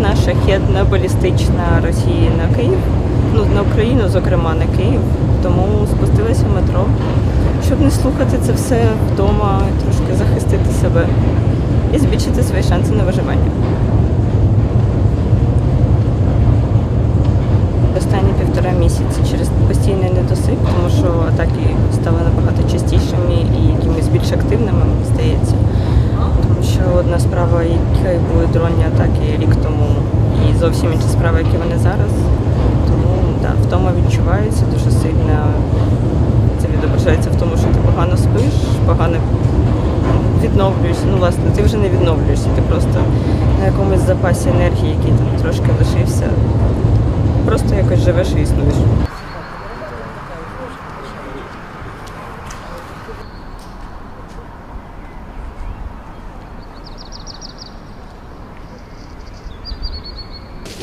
ракетна, шахетна, балістична Росії на Київ. Ну, на Україну, зокрема, на Київ. Тому спустилася в метро, щоб не слухати це все вдома, трошки захистити себе і збільшити свої шанси на виживання. Останні півтора місяці через постійний недосип, тому що атаки стали набагато частішими і якимись більш активними, мені здається. Що одна справа, які були дронні атаки рік тому, і зовсім інша справа, які вони зараз. Тому да, втома відчувається дуже сильно. Це відображається в тому, що ти погано спиш, погано відновлюєшся. Ну, власне, ти вже не відновлюєшся, ти просто на якомусь запасі енергії, який там трошки лишився. Просто якось живеш і існуєш.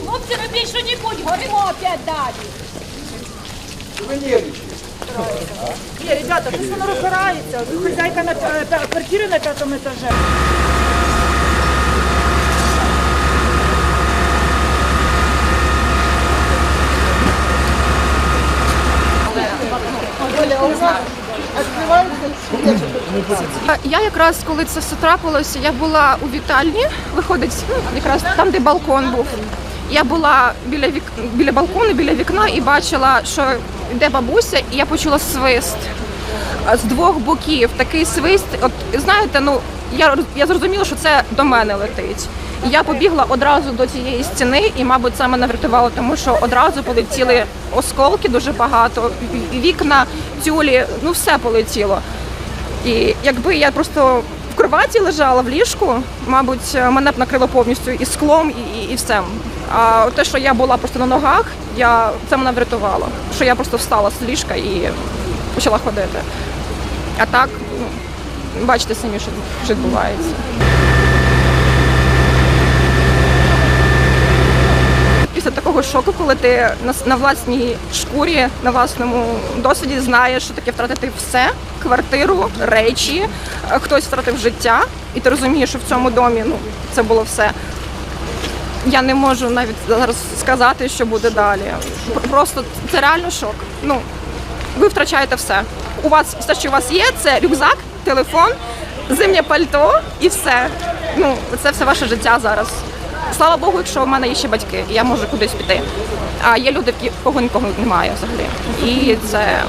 Хлопці, робіть що-небудь, горимо опять далі. Ні, ребята, тут воно розгорається. Тут хазяйка на е, та- квартири на п'ятому етажі. Я якраз коли це все трапилося, я була у вітальні, виходить, ну, якраз там, де балкон був. Я була біля вік... біля балкону, біля вікна і бачила, що йде бабуся, і я почула свист з двох боків. Такий свист. От знаєте, ну я, я зрозуміла, що це до мене летить. Я побігла одразу до цієї стіни, і, мабуть, це мене врятувало, тому що одразу полетіли осколки дуже багато, вікна, тюлі, ну все полетіло. І якби я просто в кроваті лежала в ліжку, мабуть, мене б накрило повністю і склом, і, і, і все. А те, що я була просто на ногах, я, це мене врятувало. Що я просто встала з ліжка і почала ходити. А так, ну, бачите самі, що, відбувається. Після такого шоку, коли ти на, на власній шкурі, на власному досвіді знаєш, що таке втратити все, квартиру, речі, хтось втратив життя, і ти розумієш, що в цьому домі ну, це було все. Я не можу навіть зараз сказати, що буде далі. Просто це реально шок. Ну, ви втрачаєте все. У вас все, що у вас є, це рюкзак, телефон, зимнє пальто і все. Ну, це все ваше життя зараз. Слава Богу, якщо в мене є ще батьки, я можу кудись піти. А є люди, в кого нікого немає взагалі. І це